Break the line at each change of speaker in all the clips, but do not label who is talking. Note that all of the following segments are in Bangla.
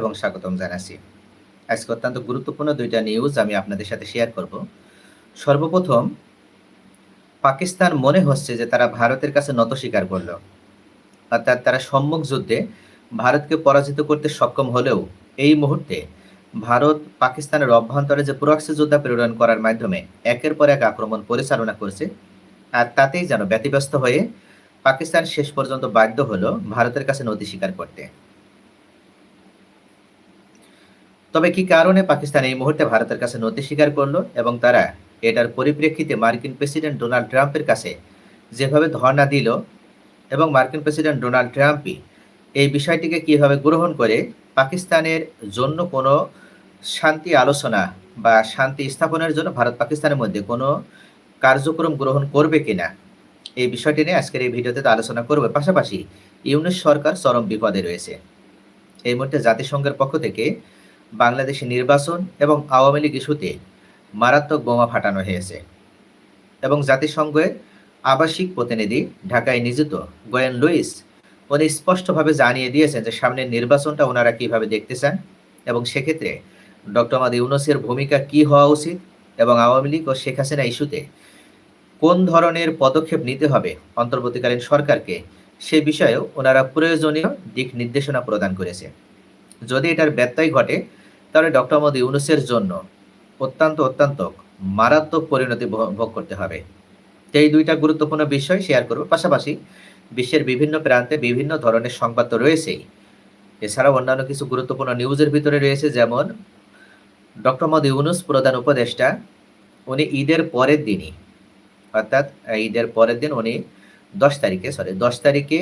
এবং স্বাগতম জানাচ্ছি। আজকে অত্যন্ত গুরুত্বপূর্ণ দুইটা নিউজ আমি আপনাদের সাথে শেয়ার করব। সর্বপ্রথম, পাকিস্তান মনে হচ্ছে যে তারা ভারতের কাছে নত স্বীকার করল। অর্থাৎ তারা সম্মুখ যুদ্ধে ভারতকে পরাজিত করতে সক্ষম হলেও এই মুহূর্তে ভারত পাকিস্তানের অভ্যন্তরে যে প্রক্সি যোদ্ধা প্রেরণ করার মাধ্যমে একের পর এক আক্রমণ পরিচালনা করছে, আর তাতেই যেন ব্যতিব্যস্ত হয়ে পাকিস্তান শেষ পর্যন্ত বাধ্য হলো ভারতের কাছে নথি স্বীকার করতে। তবে কি কারণে পাকিস্তান এই মুহূর্তে ভারতের কাছে নথি স্বীকার করল এবং তারা এটার পরিপ্রেক্ষিতে মার্কিন প্রেসিডেন্ট ডোনাল্ড ট্রাম্পের কাছে যেভাবে ধর্ণা দিল এবং মার্কিন প্রেসিডেন্ট ডোনাল্ড ট্রাম্পই এই বিষয়টিকে কীভাবে গ্রহণ করে পাকিস্তানের জন্য কোনো শান্তি আলোচনা বা শান্তি স্থাপনের জন্য ভারত পাকিস্তানের মধ্যে কোনো কার্যক্রম গ্রহণ করবে কিনা এই বিষয়টি নিয়ে আজকের এই ভিডিওতে আলোচনা করবে। পাশাপাশি ইউনিশ সরকার চরম বিপদে রয়েছে। এই মুহূর্তে জাতিসংঘের পক্ষ থেকে বাংলাদেশে নির্বাচন এবং আওয়ামী লীগ ইস্যুতে মারাত্মক বোমা ফাটানো হয়েছে এবং জাতিসংঘের আবাসিক প্রতিনিধি ঢাকায় নিযুক্ত গোয়েন লুইস, উনি স্পষ্টভাবে জানিয়ে দিয়েছেন যে সামনের নির্বাচনটা ওনারা কীভাবে দেখতে চান এবং সেক্ষেত্রে ডক্টর মাদি ইউনুসের ভূমিকা কি হওয়া উচিত এবং আওয়ামী লীগ ও শেখ হাসিনা ইস্যুতে কোন ধরনের পদক্ষেপ নিতে হবে অন্তর্বর্তীকালীন সরকারকে সে বিষয়েও ওনারা প্রয়োজনীয় দিক নির্দেশনা প্রদান করেছে। যদি এটার ব্যত্যয় ঘটে তাহলে ডক্টর মোদী ইউনুসের জন্য অত্যন্ত অত্যন্ত মারাত্মক পরিণতি ভোগ করতে হবে। এই দুইটা গুরুত্বপূর্ণ বিষয় শেয়ার করব। পাশাপাশি বিশ্বের বিভিন্ন প্রান্তে বিভিন্ন ধরনের সংবাদ তো রয়েছেই। এছাড়াও অন্যান্য কিছু গুরুত্বপূর্ণ নিউজের ভিতরে রয়েছে, যেমন ডক্টর মোদী ইউনুস প্রধান উপদেষ্টা, উনি ঈদের পরের দিনই, অর্থাৎ ঈদের পরের দিন উনি দশ তারিখে সরি দশ তারিখে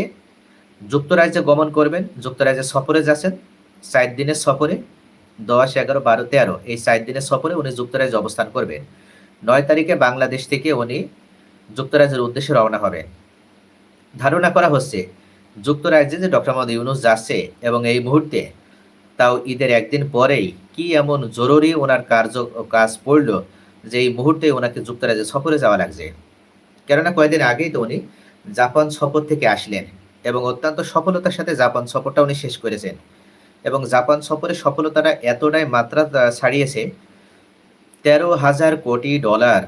যুক্তরাজ্যে গমন করবেন। যুক্তরাজ্যে সফরে যাচ্ছেন চার দিনের সফরে। দশ, এগারো, বারো, তেরো, এই চার দিনের সফরে উনি যুক্তরাজ্যে অবস্থান করবেন। নয় তারিখে বাংলাদেশ থেকে উনি যুক্তরাজ্যের উদ্দেশ্যে রওনা হবেন। ধারণা করা হচ্ছে, যুক্তরাজ্যে যে ডক্টর মোহাম্মদ ইউনুস যাচ্ছে এবং এই মুহূর্তে তাও ঈদের একদিন পরেই কি এমন জরুরি ওনার কার্য কাজ পড়ল যে এই মুহূর্তে ওনাকে যুক্তরাজ্যে সফরে যাওয়া লাগছে। কেননা কয়েকদিন আগেই তো উনি জাপান সফর থেকে আসলেন এবং অত্যন্ত সফলতার সাথে জাপান সফরটা উনি শেষ করেছেন। এবং জাপান সফরের সফলতাটা এতটাই মাত্রা ছাড়িয়েছে। তেরো হাজার কোটি ডলার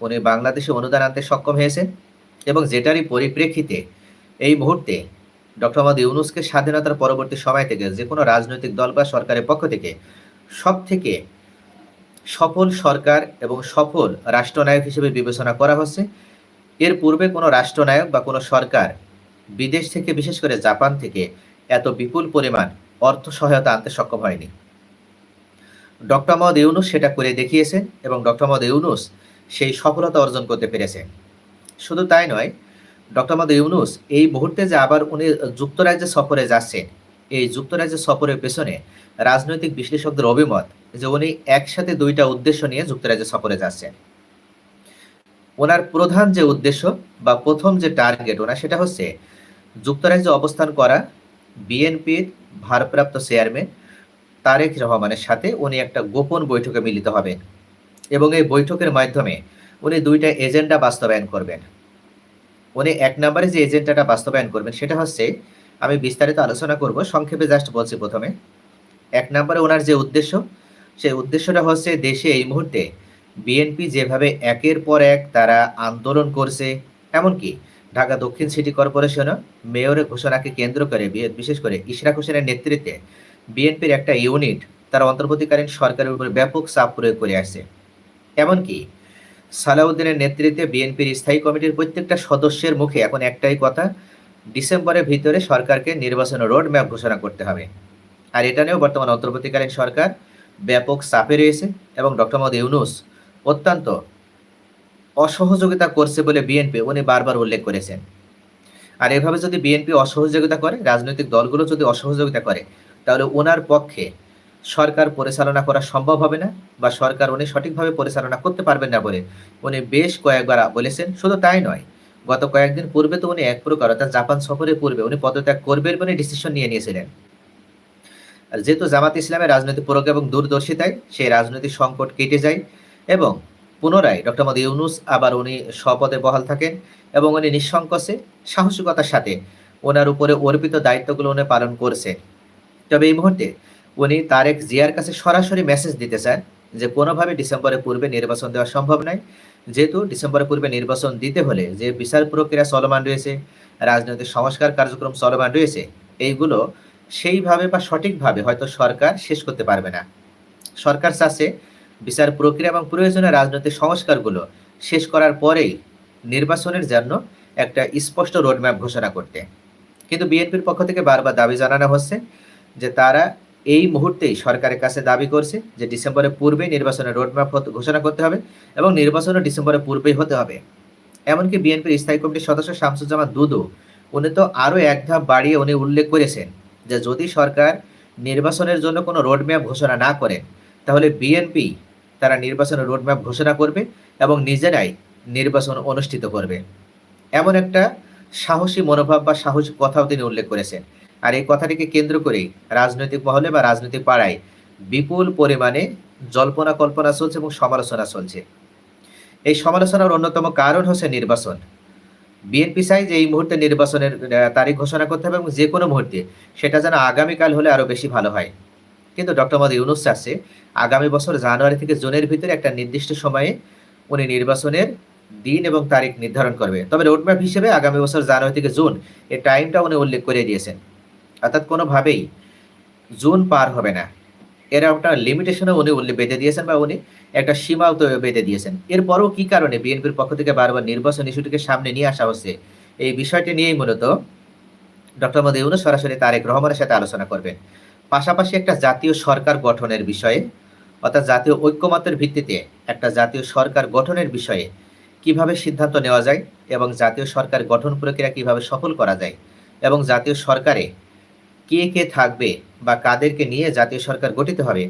উনি বাংলাদেশে অনুদান আনতে সক্ষম হয়েছেন এবং যেটারই পরিপ্রেক্ষিতে এই মুহূর্তে ডক্টর মোহাম্মদ ইউনুসকে স্বাধীনতার পরবর্তী সময় থেকে যে কোনো রাজনৈতিক দল বা সরকারের পক্ষ থেকে সব থেকে সফল সরকার এবং সফল রাষ্ট্রনায়ক হিসেবে বিবেচনা করা হচ্ছে। এর পূর্বে কোনো রাষ্ট্রনায়ক বা কোনো সরকার বিদেশ থেকে, বিশেষ করে জাপান থেকে এত বিপুল পরিমাণ অর্থ সহায়তা আনতে সক্ষম হয়নি। ডক্টর মোহাম্মদ ইউনুস সেটা করে দেখিয়েছেন এবং ডক্টর মোহাম্মদ ইউনুস সেই সফলতা অর্জন করতে পেরেছেন শুধু তাই নয়, ডক্টর মোহাম্মদ ইউনুস এই মুহূর্তে যে আবার উনি যুক্তরাজ্যে সফরে যাচ্ছেন, এই যুক্তরাজ্যের সফরের পেছনে রাজনৈতিক বিশ্লেষকদের অভিমত যে উনি একসাথে দুইটা উদ্দেশ্য নিয়ে যুক্তরাজ্যে সফরে যাচ্ছেন। ওনার প্রধান যে উদ্দেশ্য বা প্রথম যে টার্গেট, ওনার সেটা হচ্ছে যুক্তরাজ্যে অবস্থান করা বিএনপির ভারপ্রাপ্ত চেয়ারম্যান তারেক রহমানের সাথে উনি একটা গোপন বৈঠকে মিলিত হবেন এবং এই বৈঠকের মাধ্যমে উনি দুইটা এজেন্ডা বাস্তবায়ন করবেন। উনি এক নম্বরে যে এজেন্ডাটা বাস্তবায়ন করবেন সেটা হচ্ছে, আমি বিস্তারিত আলোচনা করব, সংক্ষেপে জাস্ট বলছি প্রথমে। এক নম্বরে ওনার যে উদ্দেশ্য, সেই উদ্দেশ্যটা হচ্ছে দেশে এই মুহূর্তে বিএনপি যেভাবে একের পর এক তারা আন্দোলন করছে, এমনকি ঢাকা দক্ষিণ সিটি কর্পোরেশনও মেয়রের ঘোষণাকে কেন্দ্র করে বিশেষ করে ইশরাক হোসেনের নেতৃত্বে বিএনপির একটা ইউনিট তারা অন্তর্বর্তীকালীন সরকারের উপরে ব্যাপক চাপ প্রয়োগ করে আসছে। এমনকি সালাউদ্দিনের নেতৃত্বে বিএনপির স্থায়ী কমিটির প্রত্যেকটা সদস্যের মুখে এখন একটাই কথা, ডিসেম্বরের ভিতরে সরকারকে নির্বাচন রোড ম্যাপ ঘোষণা করতে হবে। আর এটা নিয়েও বর্তমান অন্তর্বর্তীকালীন সরকার ব্যাপক চাপে রয়েছে এবং ডক্টর মোহাম্মদ ইউনুস অত্যন্ত অসহযোগিতা করছে বলে বিএনপি উনি বারবার উল্লেখ করেছেন। আর এভাবে যদি বিএনপি অসহযোগিতা করে, রাজনৈতিক দলগুলো যদি অসহযোগিতা করে, তাহলে ওনার পক্ষে সরকার পরিচালনা করা সম্ভব হবে না বা সরকার উনি সঠিকভাবে পরিচালনা করতে পারবেন না বলে উনি বেশ কয়েকবার বলেছেন। শুধু তাই নয়, গত কয়েকদিন পূর্বে তো উনি এক প্রকার অর্থাৎ জাপান সফরের পূর্বে উনি পদত্যাগ করবেন বলে ডিসিশন নিয়ে নিয়েছিলেন। যেহেতু জামাত ইসলামের রাজনৈতিক প্রয়োগ এবং দূরদর্শিতায় সেই রাজনৈতিক সংকট কেটে যায় এবং পুনরায় ডক্টর মোদী ইউনুস আবার উনি স্বপদে বহাল থাকেন এবং উনি নিঃসংকোচে সাহসিকতার সাথে ওনার উপরে অর্পিত দায়িত্বগুলো উনি পালন করছে তবে এই মুহূর্তে উনি তারেক জিয়ার কাছে সরাসরি মেসেজ দিতে চান যে, কোনোভাবে ডিসেম্বরের পূর্বে নির্বাচন দেওয়া সম্ভব নয়। যেহেতু ডিসেম্বরের পূর্বে নির্বাচন দিতে হলে যে বিচার প্রক্রিয়া চলমান রয়েছে, রাজনৈতিক সংস্কার কার্যক্রম চলমান রয়েছে, এইগুলো সেইভাবে বা সঠিকভাবে হয়তো সরকার শেষ করতে পারবে না। সরকার চাচ্ছে বিচার প্রক্রিয়া এবং প্রয়োজনীয় রাজনৈতিক সংস্কারগুলো শেষ করার পরেই নির্বাচনের জন্য একটা স্পষ্ট রোডম্যাপ ঘোষণা করতে। কিন্তু বিএনপির পক্ষ থেকে বারবার দাবি জানানো হচ্ছে যে তারা এই মুহূর্তেই সরকারের কাছে দাবি করছে যে ডিসেম্বরের পূর্বেই নির্বাচনের রোডম্যাপ ঘোষণা করতে হবে এবং নির্বাচনও ডিসেম্বরের পূর্বেই হতে হবে। এমনকি বিএনপির স্থায়ী কমিটির সদস্য শামসুজ্জামান দুদু, উনি তো আরও এক ধাপ বাড়িয়ে উনি উল্লেখ করেছেন যে যদি সরকার নির্বাচনের জন্য কোনো রোডম্যাপ ঘোষণা না করেন, তাহলে বিএনপি তারা নির্বাচনের রোডম্যাপ ঘোষণা করবে এবং নিজেরাই নির্বাচন অনুষ্ঠিত করবে। এমন একটা সাহসী মনোভাব বা সাহসী কথাও তিনি উল্লেখ করেছেন। আর এই কথাটিকে কেন্দ্র করেই রাজনৈতিক মহলে বা রাজনৈতিক পাড়ায় বিপুল পরিমাণে জল্পনা কল্পনা চলছে এবং সমালোচনা চলছে। এই সমালোচনার অন্যতম কারণ হচ্ছে নির্বাচন। বিএনপি চাই যে এই মুহূর্তে নির্বাচনের তারিখ ঘোষণা করতে হবে এবং যে কোনো মুহূর্তে সেটা যেন আগামীকাল হলে আরও বেশি ভালো হয়। কিন্তু ডক্টর মোদী ইউনুস চাচ্ছে আগামী বছর জানুয়ারি থেকে জুনের ভিতরে একটা নির্দিষ্ট সময়ে উনি নির্বাচনের দিন এবং তারিখ নির্ধারণ করবে। তবে রোডম্যাপ হিসেবে আগামী বছর জানুয়ারি থেকে জুন এই টাইমটা উনি উল্লেখ করে দিয়েছেন। অর্থাৎ কোনোভাবেই জুন পার হবে না। এর একটা লিমিটেশনও উনি উল্লেখ বেঁধে দিয়েছেন বা উনি একটা সীমাও তো বেঁধে দিয়েছেন। এরপরও কি কারণে বিএনপির পক্ষ থেকে বারবার নির্বাচন ইস্যুটিকে সামনে নিয়ে আসা হচ্ছে, এই বিষয়টি নিয়েই মূলত ডক্টর মোদী ইউনুস সরাসরি তারেক রহমানের সাথে আলোচনা করবেন। পাশাপাশি একটা জাতীয় সরকার গঠনের বিষয়ে, অর্থাৎ জাতীয় ঐক্যমতের ভিত্তিতে একটা জাতীয় সরকার গঠনের বিষয়ে কীভাবে সিদ্ধান্ত নেওয়া যায় এবং জাতীয় সরকার গঠন প্রক্রিয়া কীভাবে সফল করা যায় এবং জাতীয় সরকারে কে কে থাকবে বা কাদেরকে নিয়ে জাতীয় সরকার গঠিত হবে,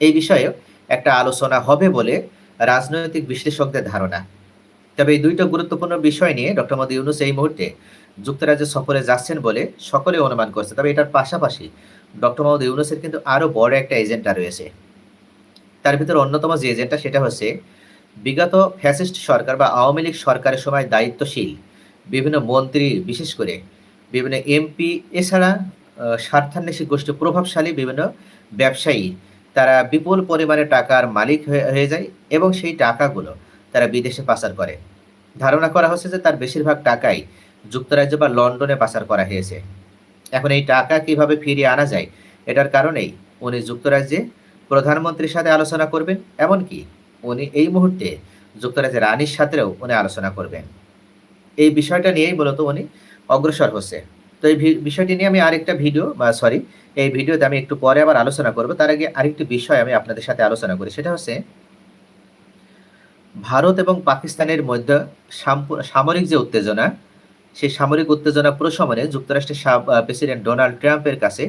এই বিষয়ে একটা আলোচনা হবে বলে রাজনৈতিক বিশ্লেষকদের ধারণা। তবে এই দুইটা গুরুত্বপূর্ণ বিষয় নিয়ে ডক্টর মোদী ইউনুস এই মুহূর্তে যুক্তরাজ্য সফরে যাচ্ছেন বলে সকলে অনুমান করছে। তবে এটার পাশাপাশি ডক্টর মোহাম্মদ ইউনুসের কিন্তু আরও বড় একটা এজেন্ডা রয়েছে। তার ভিতরে অন্যতম যে এজেন্ডা সেটা হচ্ছে, বিগত ফ্যাসিস্ট সরকার বা আওয়ামী লীগ সরকারের সময় দায়িত্বশীল বিভিন্ন মন্ত্রী, বিশেষ করে বিভিন্ন এমপি, এছাড়া স্বার্থান্বেষী গোষ্ঠী, প্রভাবশালী বিভিন্ন ব্যবসায়ী, তারা বিপুল পরিমাণে টাকার মালিক হয়ে যায় এবং সেই টাকাগুলো তারা বিদেশে পাচার করে। ধারণা করা হচ্ছে যে তার বেশিরভাগ টাকাই যুক্তরাজ্য বা লন্ডনে পাচার করা হয়েছে। এখন এই টাকা কীভাবে ফিরিয়ে আনা যায়? এটার কারণেই উনি যুক্তরাজ্যে প্রধানমন্ত্রীর সাথে আলোচনা করবেন, এমনকি উনি এই মুহূর্তে যুক্তরাজ্যের রানীর সাথেও উনি আলোচনা করবেন। এই বিষয়টা নিয়েই মূলত উনি অগ্রসর হচ্ছে। তো এই বিষয়টি নিয়ে আমি আরেকটা ভিডিও, বা সরি, এই ভিডিওতে আমি একটু পরে আবার আলোচনা করব। তার আগে আরেকটি বিষয় আমি আপনাদের সাথে আলোচনা করি। সেটা হচ্ছে, ভারত এবং পাকিস্তানের মধ্যে সামরিক যে উত্তেজনা সেই সামরিক উত্তেজনা প্রশমনে যুক্তরাষ্ট্রের প্রেসিডেন্ট ডোনাল্ড ট্রাম্পের কাছে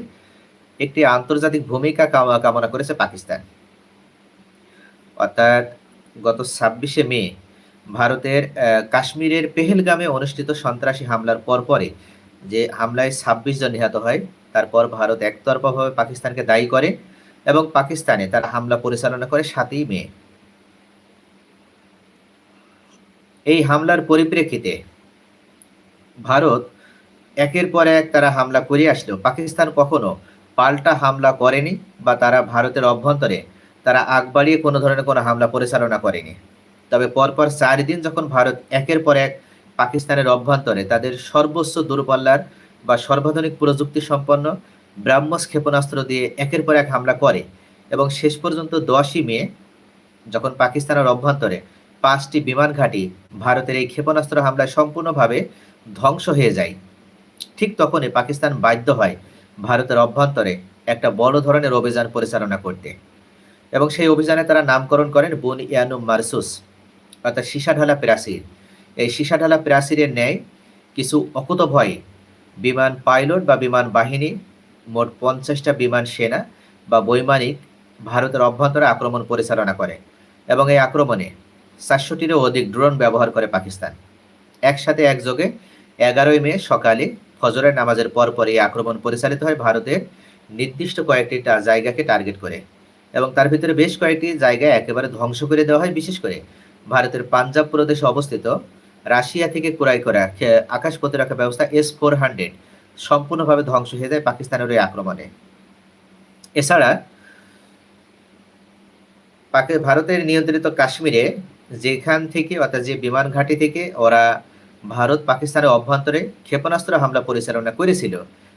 একটি আন্তর্জাতিক ভূমিকা কামনা করেছে পাকিস্তান। অর্থাৎ গত ছাব্বিশে মে ভারতের কাশ্মীরের পেহেলগামে অনুষ্ঠিত সন্ত্রাসী হামলার পরপরে যে হামলায় ছাব্বিশ জন নিহত হয়, তারপর ভারত একতরফাভাবে পাকিস্তানকে দায়ী করে এবং পাকিস্তানে তার হামলা পরিচালনা করে সাতই মে। এই হামলার পরিপ্রেক্ষিতে ভারত একের পর এক তারা হামলা করে আসলেও পাকিস্তান কখনো পাল্টা হামলা করেনি বা তারা ভারতের অভ্যন্তরে তারা আগ বাড়িয়ে কোনো ধরনের কোনো হামলা পরিচালনা করেনি। তবে পরপর চার দিন যখন ভারত একের পর এক পাকিস্তানের অভ্যন্তরে তাদের সর্বোচ্চ দূরপাল্লার বা সর্বাধুনিক প্রযুক্তি সম্পন্ন ব্রাহ্মস ক্ষেপণাস্ত্র দিয়ে একের পর এক হামলা করে এবং শেষ পর্যন্ত দশই মে যখন পাকিস্তানের অভ্যন্তরে পাঁচটি বিমান ঘাঁটি ভারতের এই ক্ষেপণাস্ত্র হামলায় সম্পূর্ণভাবে ধ্বংস হয়ে যায়। ঠিক তখনই পাকিস্তান বাধ্য হয় ভারতের অভ্যন্তরে একটা বড় ধরনের অভিযান পরিচালনা করতে। এবং সেই অভিযানে তারা নামকরণ করেন বুন ইয়ানুম মারসুস, অর্থাৎ সীসাঢালা প্রাচীর। এই সীসাঢালা প্রাচীরের ন্যায় কিছু অকুত ভয় বিমান পাইলট বা বিমান বাহিনী, মোট পঞ্চাশটা বিমান সেনা বা বৈমানিক ভারতের অভ্যন্তরে আক্রমণ পরিচালনা করে এবং এই আক্রমণে চারশোটিরও অধিক ড্রোন ব্যবহার করে পাকিস্তান। একসাথে একযোগে এগারোই মে সকালে ফজরের নামাজের পর পর এই আক্রমণ পরিচালিত হয় ভারতের নির্দিষ্ট কয়েকটি জায়গাকে টার্গেট করে এবং তার ভিতরে বেশ কয়েকটি জায়গায় একেবারে ধ্বংস করে দেওয়া হয়, বিশেষ করে ভারতের পাঞ্জাব প্রদেশে অবস্থিত রাশিয়া থেকে ক্রয় করা আকাশ প্রতিরক্ষা ব্যবস্থা এস ফোর হান্ড্রেড সম্পূর্ণভাবে ধ্বংস হয়ে যায় পাকিস্তানের ওই আক্রমণে। এছাড়া ভারতের নিয়ন্ত্রিত কাশ্মীরে যেখান থেকে অর্থাৎ যে বিমান ঘাঁটি থেকে ওরা ভারত পাকিস্তানের অভ্যন্তরে ক্ষেপণাস্ত্র হামলা পরিচালনা করেছিল।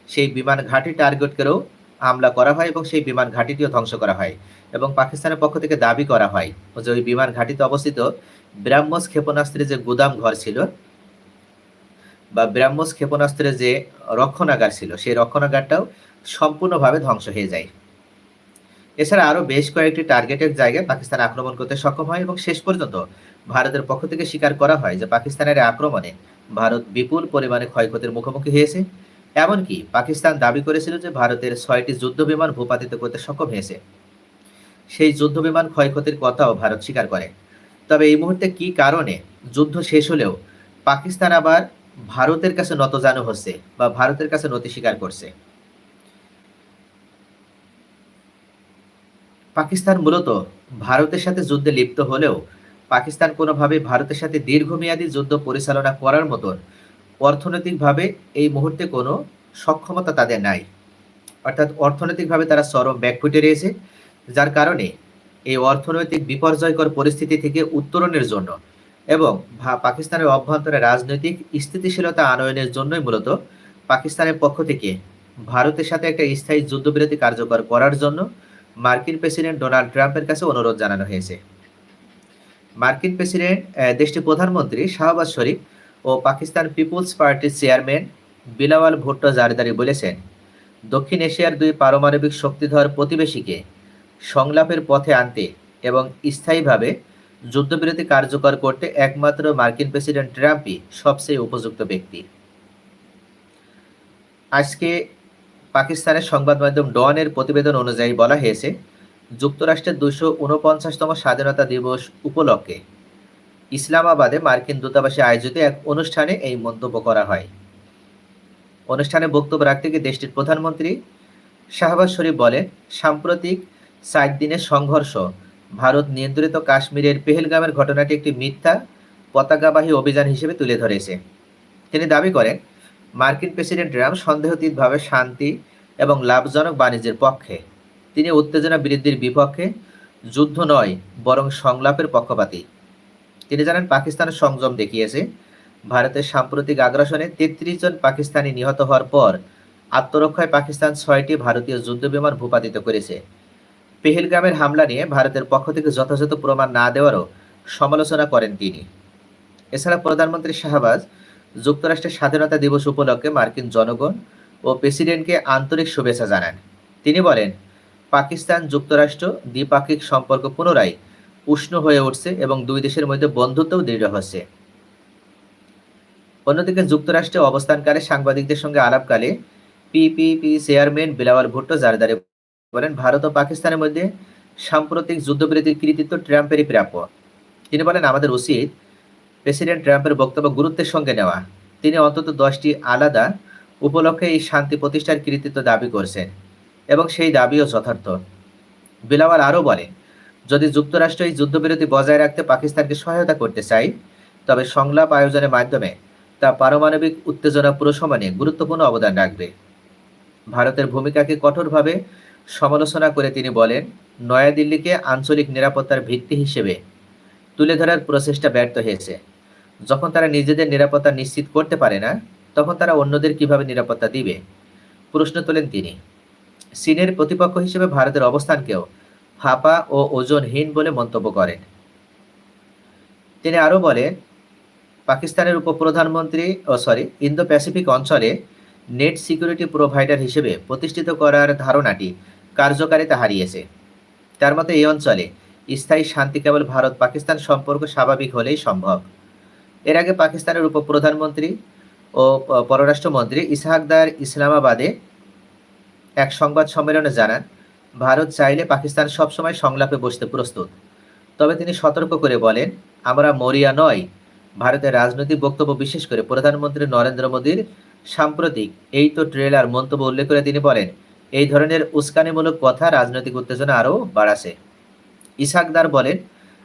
সেই বিমান ঘাঁটি টার্গেট করেও হামলা করা হয় এবং সেই বিমান ঘাঁটিটিও ধ্বংস করা হয় এবং পাকিস্তানের পক্ষ থেকে দাবি করা হয় যে ওই বিমান ঘাঁটিতে অবস্থিত ব্রাহ্মস ক্ষেপণাস্ত্রের যে গুদাম ঘর ছিল বা ব্রাহ্মস ক্ষেপণাস্ত্রের যে রক্ষণাগার ছিল, সেই রক্ষণাগারটাও সম্পূর্ণভাবে ধ্বংস হয়ে যায়। এছাড়া আরও বেশ কয়েকটি টার্গেটের জায়গায় পাকিস্তান আক্রমণ করতে সক্ষম হয় এবং শেষ পর্যন্ত ভারতের পক্ষ থেকে স্বীকার করা হয় যে পাকিস্তানের আক্রমণে ভারত বিপুল পরিমাণে ক্ষয়ক্ষতির মুখোমুখি হয়েছে। এমনকি পাকিস্তান দাবি করেছিল যে ভারতের ছয়টি যুদ্ধ বিমান ভূপাতিত করতে সক্ষম হয়েছে। সেই যুদ্ধ বিমান ক্ষয়ক্ষতির কথাও ভারত স্বীকার করে। তবে এই মুহূর্তে কি কারণে যুদ্ধ শেষ হলেও পাকিস্তান আবার ভারতের কাছে নতজানু হচ্ছে বা ভারতের কাছে নতি স্বীকার করছে? পাকিস্তান মূলত ভারতের সাথে যুদ্ধে লিপ্ত হলেও পাকিস্তান কোনোভাবে ভারতের সাথে দীর্ঘমেয়াদী যুদ্ধ পরিচালনা করার মতন অর্থনৈতিকভাবে এই মুহূর্তে কোনো সক্ষমতা তাদের নাই। অর্থাৎ অর্থনৈতিকভাবে তারা চরম ব্যাকফুটে রয়েছে, যার কারণে এই অর্থনৈতিক বিপর্যয়কর পরিস্থিতি থেকে উত্তরণের জন্য এবং পাকিস্তানের অভ্যন্তরে রাজনৈতিক স্থিতিশীলতা আনয়নের জন্যই মূলত পাকিস্তানের পক্ষ থেকে ভারতের সাথে একটা স্থায়ী যুদ্ধবিরতি কার্যকর করার জন্য মার্কিন প্রেসিডেন্ট ডোনাল্ড ট্রাম্পের কাছে অনুরোধ জানানো হয়েছে। মার্কিন প্রেসিডেন্ট দেশটির প্রধানমন্ত্রী শাহবাজ শরীফ ও Pakistan peoples party chairman Bilawal Bhutto Zardari বলেছেন, দক্ষিণ এশিয়ার দুই পারমাণবিক শক্তিধর প্রতিবেশীকে সংলাপের পথে আনতে এবং স্থায়ীভাবে যুদ্ধবিরতি কার্যকর করতে একমাত্র মার্কিন প্রেসিডেন্ট ট্রাম্পই সবচেয়ে উপযুক্ত ব্যক্তি। আজকে পাকিস্তানের সংবাদ মাধ্যম ডনের প্রতিবেদন অনুযায়ী বলা হয়েছে, যুক্তরাষ্ট্রের দুশো উনপঞ্চাশতম স্বাধীনতা দিবস উপলক্ষে ইসলামাবাদে মার্কিন দূতাবাসে আয়োজিত এক অনুষ্ঠানে এই মন্তব্য করা হয়। অনুষ্ঠানে বক্তব্য রাখতে গিয়ে দেশটির প্রধানমন্ত্রী শাহবাজ শরীফ বলেন, সাম্প্রতিক সাত দিনের সংঘর্ষ, ভারত নিয়ন্ত্রিত কাশ্মীরের পেহেলগামের ঘটনাটি একটি মিথ্যা, পতাকাবাহী অভিযান হিসেবে তুলে ধরেছে। তিনি দাবি করেন মার্কিন প্রেসিডেন্ট ট্রাম্প সন্দেহতীতভাবে শান্তি এবং লাভজনক বাণিজ্যের পক্ষে। তিনি উত্তেজনা বৃদ্ধির বিপক্ষে যুদ্ধ নয়, বরং সংলাপের পক্ষপাতী। তিনি জানান, পাকিস্তানের সংযম দেখিয়েছে। ভারতের সাম্প্রতিক আগ্রাসনে তেত্রিশ জন পাকিস্তানি নিহত হওয়ার পর আত্মরক্ষায় পাকিস্তান ছয়টি ভারতীয় যুদ্ধবিমান ভূপাতিত করেছে। পেহেলগামের হামলা নিয়ে ভারতের পক্ষ থেকে যথাযথ প্রমাণ না দেওয়ারও সমালোচনা করেন তিনি। এছাড়া প্রধানমন্ত্রী শাহবাজ যুক্তরাষ্ট্রের স্বাধীনতা দিবস উপলক্ষে মার্কিন জনগণ ও প্রেসিডেন্টকে আন্তরিক শুভেচ্ছা জানান। তিনি বলেন, পাকিস্তান যুক্তরাষ্ট্র দ্বিপাক্ষিক সম্পর্ক পুনরায় উষ্ণ হয়ে উঠছে এবং দুই দেশের মধ্যে বন্ধুত্বও দৃঢ় হচ্ছে। অন্যদিকে যুক্তরাষ্ট্রে অবস্থানকালে সাংবাদিকদের সঙ্গে আলাপকালে পিপিপি চেয়ারম্যান বিলাওয়াল ভুট্টো জারদারে বলেন, ভারত ও পাকিস্তানের মধ্যে সাম্প্রতিক যুদ্ধবিরতির কৃতিত্ব ট্রাম্পেরই প্রাপ্য। তিনি বলেন, আমাদের উচিত প্রেসিডেন্ট ট্রাম্পের বক্তব্য গুরুত্বের সঙ্গে নেওয়া। তিনি অন্তত দশটি আলাদা উপলক্ষে এই শান্তি প্রতিষ্ঠার কৃতিত্ব দাবি করছেন এবং সেই দাবিও যথার্থ। বিলাওয়াল আরও বলে, যদি যুক্তরাষ্ট্র এই যুদ্ধবিরতি বজায় রাখতে পাকিস্তানকে সহায়তা করতে চাই তবে সংলাপ আয়োজনের মাধ্যমে তা পারমাণবিক উত্তেজনা প্রশমনে গুরুত্বপূর্ণ অবদান রাখবে। ভারতের ভূমিকাকে কঠোরভাবে সমালোচনা করে তিনি বলেন, নয়াদিল্লিকে আঞ্চলিক নিরাপত্তার ভিত্তি হিসেবে তুলে ধরার প্রচেষ্টা ব্যর্থ হয়েছে। যখন তারা নিজেদের নিরাপত্তা নিশ্চিত করতে পারে না, তখন তারা অন্যদের কীভাবে নিরাপত্তা দিবে? প্রশ্ন তোলেন তিনি। চীনের প্রতিপক্ষ হিসেবে ভারতের অবস্থানকেও ফাঁপা ও ওজনহীন বলে মন্তব্য করেন। তিনি আরও বলেন, পাকিস্তানের উপপ্রধানমন্ত্রী ও সরি ইন্দো প্যাসিফিক অঞ্চলে নেট সিকিউরিটি প্রোভাইডার হিসেবে প্রতিষ্ঠিত করার ধারণাটি কার্যকারিতা হারিয়েছে। তার মতে, এই অঞ্চলে স্থায়ী শান্তি কেবল ভারত পাকিস্তান সম্পর্ক স্বাভাবিক হলেই সম্ভব। এর আগে পাকিস্তানের উপপ্রধানমন্ত্রী ও পররাষ্ট্রমন্ত্রী ইসহাকদার ইসলামাবাদে এক সংবাদ সম্মেলনে জানান, ভারত চাইলে পাকিস্তান সবসময় সংলাপে বসতে প্রস্তুত। তবে তিনি সতর্ক করে বলেন, আমরা মরিয়া নয়, ভারতের রাজনৈতিক বক্তব্য বিশেষ করে প্রধানমন্ত্রী নরেন্দ্র মোদীর সাম্প্রতিক এই তো ট্রেলার মন্তব্য উল্লেখ করে তিনি বলেন, এই ধরনের উস্কানিমূলক কথা রাজনৈতিক উত্তেজনা আরও বাড়াছে। ইসাকদার বলেন,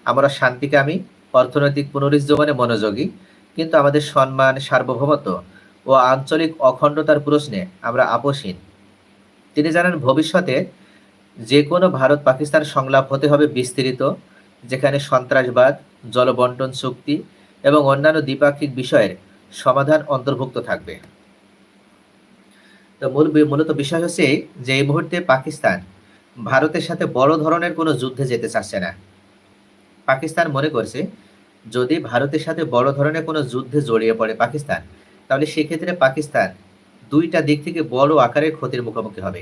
আমরা শান্তিকামী, অর্থনৈতিক পুনরুজ্জীবনে মনোযোগী, কিন্তু আমাদের সম্মান সার্বভৌমত্ব ও আঞ্চলিক অখণ্ডতার প্রশ্নে আমরা আপোষহীন। তিনি জানান, ভবিষ্যতে যে কোনো ভারত পাকিস্তান সংলাপ হতে হবে বিস্তৃত, যেখানে সন্ত্রাসবাদ, জলবন্টন চুক্তি এবং অন্যান্য দ্বিপাক্ষিক বিষয়ের সমাধান অন্তর্ভুক্ত থাকবে। তো মূল মূলত বিষয় হচ্ছে যে এই মুহূর্তে পাকিস্তান ভারতের সাথে বড় ধরনের কোনো যুদ্ধে যেতে চাচ্ছে না। পাকিস্তান মনে করছে, যদি ভারতের সাথে বড় ধরনের কোনো যুদ্ধে জড়িয়ে পড়ে পাকিস্তান, তাহলে সেক্ষেত্রে পাকিস্তান দুইটা দিক থেকে বড় আকারের ক্ষতির মুখোমুখি হবে।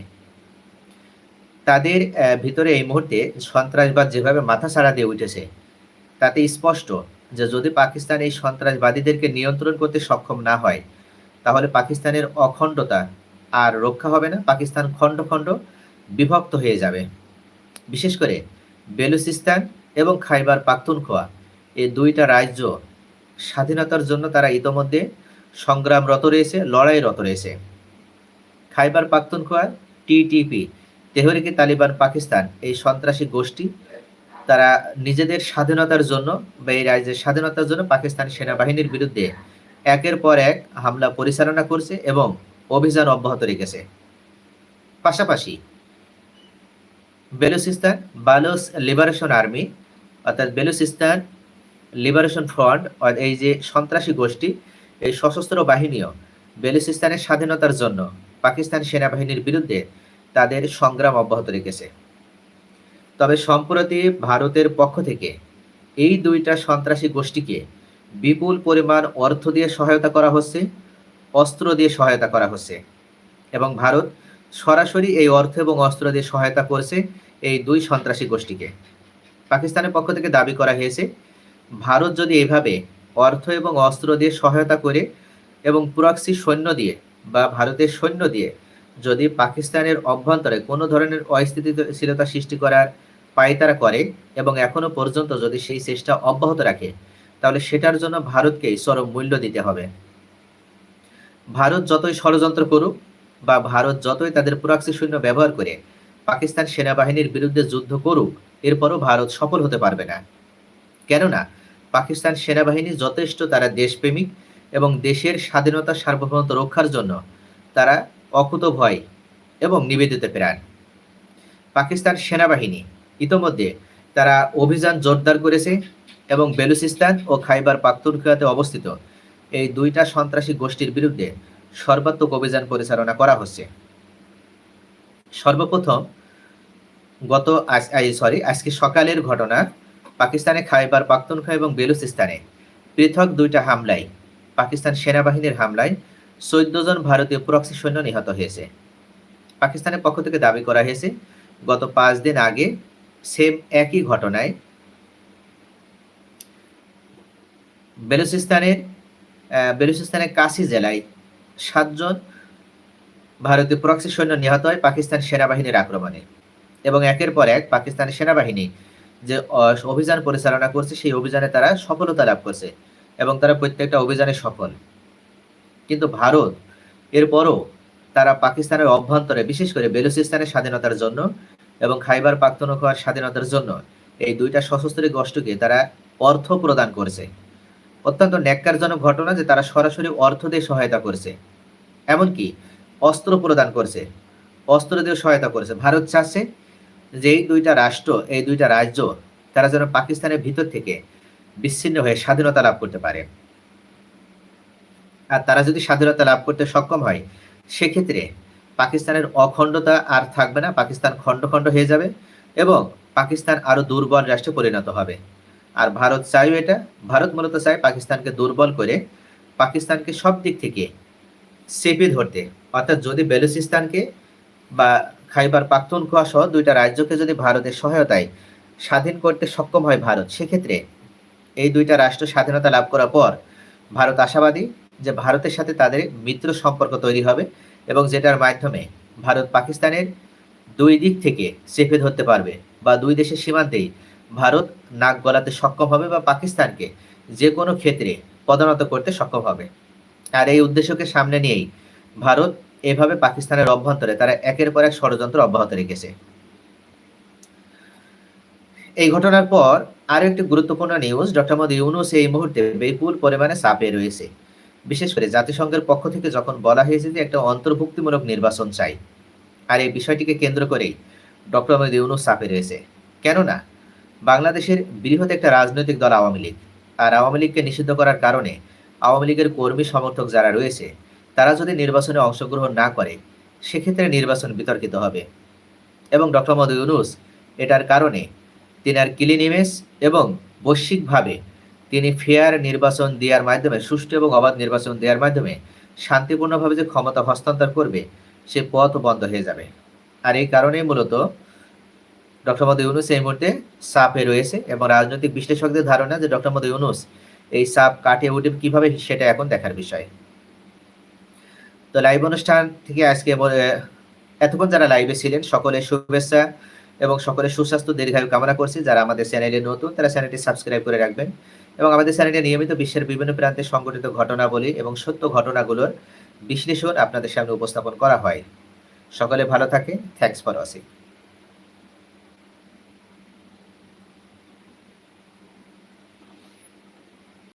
তাদের ভিতরে এই মুহূর্তে সন্ত্রাসবাদ যেভাবে মাথা ছাড়া দিয়ে উঠেছে, তাতে স্পষ্ট যে যদি পাকিস্তান এই সন্ত্রাসবাদীদেরকে নিয়ন্ত্রণ করতে সক্ষম না হয়, তাহলে পাকিস্তানের অখণ্ডতা আর রক্ষা হবে না। পাকিস্তান খণ্ড খণ্ড বিভক্ত হয়ে যাবে। বিশেষ করে বেলুচিস্তান এবং খাইবার পাখতুনখোয়া এই দুইটা রাজ্য স্বাধীনতার জন্য তারা ইতোমধ্যে সংগ্রামরত রয়েছে, লড়াইরত রয়েছে। খাইবার পাখতুনখোয়া টিটিপি তেহরিকে তালিবান, পাকিস্তান, এই সন্ত্রাসী গোষ্ঠী, তারা নিজেদের স্বাধীনতার জন্য বা এই রাজ্যের স্বাধীনতার জন্য পাকিস্তান সেনাবাহিনীর বিরুদ্ধে একের পর এক হামলা পরিচালনা করছে এবং অভিযান অব্যাহত রেখেছে। পাশাপাশি বেলুচিস্তান বালোস লিবারেশন আর্মি, অর্থাৎ বেলুচিস্তান লিবারেশন ফ্রন্ট এই যে সন্ত্রাসী গোষ্ঠী, এই সশস্ত্র বাহিনীও বেলুচিস্তানের স্বাধীনতার জন্য পাকিস্তান সেনাবাহিনীর বিরুদ্ধে তাদের সংগ্রাম অব্যাহত রেখেছে। তবে সম্প্রতি ভারতের পক্ষ থেকে এই দুইটা সন্ত্রাসী গোষ্ঠীকে বিপুল পরিমাণ অর্থ দিয়ে সহায়তা করা হচ্ছে, অস্ত্র দিয়ে সহায়তা করা হচ্ছে এবং ভারত সরাসরি এই অর্থ এবং অস্ত্র দিয়ে সহায়তা করছে এই দুই সন্ত্রাসী গোষ্ঠীকে। পাকিস্তানের পক্ষ থেকে দাবি করা হয়েছে, ভারত যদি এভাবে অর্থ এবং অস্ত্র দিয়ে সহায়তা করে এবং প্রক্সি সৈন্য দিয়ে বা ভারতের সৈন্য দিয়ে যদি পাকিস্তানের অভ্যন্তরে কোনো ধরনের অস্থিতিশীলতা সৃষ্টি করার পায়তারা করে এবং এখনও পর্যন্ত যদি সেই চেষ্টা অব্যাহত রাখে, তাহলে সেটার জন্য ভারতকেই চরম মূল্য দিতে হবে। ভারত যতই ষড়যন্ত্র করুক বা ভারত যতই তাদের প্রক্সি সৈন্য ব্যবহার করে পাকিস্তান সেনাবাহিনীর বিরুদ্ধে যুদ্ধ করুক, এরপরও ভারত সফল হতে পারবে না। কেননা, পাকিস্তান সেনাবাহিনী যথেষ্ট তারা দেশপ্রেমিক এবং দেশের স্বাধীনতা সার্বভৌমত্ব রক্ষার জন্য তারা অকুত ভয় এবং নিবেদিত প্রাণ। পাকিস্তান সেনাবাহিনী ইতোমধ্যে তারা অভিযান জোরদার করেছে এবং বেলুচিস্তান ও খাইবার পাখতুনখোয়াতে অবস্থিত এই দুইটা সন্ত্রাসী গোষ্ঠীর বিরুদ্ধে সর্বাত্মক অভিযান পরিচালনা করা হচ্ছে। সর্বপ্রথম গত সরি আজকে সকালের ঘটনা পাকিস্তানে খাইবার পাখতুনখা এবং বেলুচিস্তানে পৃথক দুইটা হামলায়, পাকিস্তান সেনাবাহিনীর হামলায় চোদ্দ জন ভারতীয় প্রক্সি সৈন্য নিহত হয়েছে। পাকিস্তানের পক্ষ থেকে দাবি করা হয়েছে, গত পাঁচ দিন আগে সেম একই ঘটনায় বেলুচিস্তানের বেলুচিস্তানের কাশি জেলায় সাতজন ভারতীয় প্রক্সি সৈন্য নিহত হয় পাকিস্তান সেনাবাহিনীর আক্রমণে। এবং একের পর এক পাকিস্তানের সেনাবাহিনী যে অভিযান পরিচালনা করছে, সেই অভিযানে তারা সফলতা লাভ করছে এবং তারা প্রত্যেকটা অভিযানে সফল। কিন্তু ভারত এরপরও তারা পাকিস্তানের অভ্যন্তরে, বিশেষ করে বেলুচিস্তানের স্বাধীনতার জন্য এবং খাইবার পাখতুনখোয়ার স্বাধীনতার জন্য এই দুইটা সশস্ত্র গোষ্ঠীকে তারা অর্থ প্রদান করছে। অত্যন্ত ন্যাক্কারজনক ঘটনা যে তারা সরাসরি অর্থ দিয়ে সহায়তা করছে। এমনকি অস্ত্র প্রদান করছে। অস্ত্র দিয়ে সহায়তা করেছে। ভারত চাচ্ছে যে এই দুইটা রাষ্ট্র, এই দুইটা রাজ্য, তারা যেন পাকিস্তানের ভিতর থেকে বিচ্ছিন্ন হয়ে স্বাধীনতা লাভ করতে পারে। আর তারা যদি স্বাধীনতা লাভ করতে সক্ষম হয়, সেক্ষেত্রে পাকিস্তানের অখণ্ডতা আর থাকবে না। পাকিস্তান খণ্ড খণ্ড হয়ে যাবে এবং পাকিস্তান আরও দুর্বল রাষ্ট্রে পরিণত হবে। আর ভারত চাইও এটা। ভারত মূলত চায় পাকিস্তানকে দুর্বল করে পাকিস্তানকে সব দিক থেকে চেপে ধরতে। অর্থাৎ যদি বেলুচিস্তানকে বা খাইবার পাখতুনখোয়া সহ দুইটা রাজ্যকে যদি ভারতের সহায়তায় স্বাধীন করতে সক্ষম হয় ভারত, সেক্ষেত্রে এই দুইটা রাষ্ট্র স্বাধীনতা লাভ করার পর ভারত আশাবাদী যে ভারতের সাথে তাদের মিত্র সম্পর্ক তৈরি হবে এবং যেটার মাধ্যমে ভারত পাকিস্তানের দুই দিক থেকে চেপে ধরতে পারবে বা দুই দেশের সীমান্তেই ভারত নাক গলাতে সক্ষম হবে বা পাকিস্তানকে যে কোনো ক্ষেত্রে পদানত করতে সক্ষম হবে। আর এই উদ্দেশ্যকে সামনে নিয়েই ভারত এভাবে পাকিস্তানের অভ্যন্তরে, তারা একের পর এক ষড়যন্ত্র অব্যাহত রেখেছে। এই ঘটনার পর আরও একটি গুরুত্বপূর্ণ নিউজ ডক্টর মোদী ইউনুস এই মুহূর্তে বিপুল পরিমাণে চাপে রয়েছে। বিশেষ করে জাতিসংঘের পক্ষ থেকে যখন বলা হয়েছে যে একটা অন্তর্ভুক্তিমূলক নির্বাচন চাই, আর এই বিষয়টিকে কেন্দ্র করেই ডক্টর মোহাম্মদ ইউনুস চাপে রয়েছে। কেননা, বাংলাদেশের বৃহৎ একটা রাজনৈতিক দল আওয়ামী লীগ, আর আওয়ামী লীগকে নিষিদ্ধ করার কারণে আওয়ামী লীগের কর্মী সমর্থক যারা রয়েছে, তারা যদি নির্বাচনে অংশগ্রহণ না করে, সেক্ষেত্রে নির্বাচন বিতর্কিত হবে। এবং ডক্টর মোহাম্মদ ইউনুস এটার কারণে তিনার ক্লিন ইমেজ এবং বৈশ্বিকভাবে তিনি ফেয়ার নির্বাচন দেওয়ার মাধ্যমে, সুষ্ঠু এবং অবাধ নির্বাচন দেওয়ার মাধ্যমে শান্তিপূর্ণভাবে যে ক্ষমতা হস্তান্তর করবে, সে পথ বন্ধ হয়ে যাবে। আর এই কারণেই মূলত ডক্টর মোহাম্মদ ইউনুস এই মুহূর্তে সাপে রয়েছে এবং রাজনৈতিক বিশ্লেষকদের ধারণা যে ডক্টর মোহাম্মদ ইউনুস এই সাপ কাটিয়ে উঠে কীভাবে, সেটা এখন দেখার বিষয়। তো লাইভ অনুষ্ঠান থেকে আজকে এতক্ষণ যারা লাইভে ছিলেন সকলের শুভেচ্ছা এবং সকলের সুস্বাস্থ্য, দীর্ঘায়ু কামনা করছি। যারা আমাদের চ্যানেলে নতুন, তারা চ্যানেলটি সাবস্ক্রাইব করে রাখবেন এবং আমাদের চ্যানেলে নিয়মিত বিশ্বের বিভিন্ন প্রান্তে সংঘটিত ঘটনাবলী এবং সত্য ঘটনাগুলোর বিশ্লেষণ আপনাদের সামনে উপস্থাপন করা হয়। সকলে ভালো থাকে থ্যাংকস ফর ওয়াচিং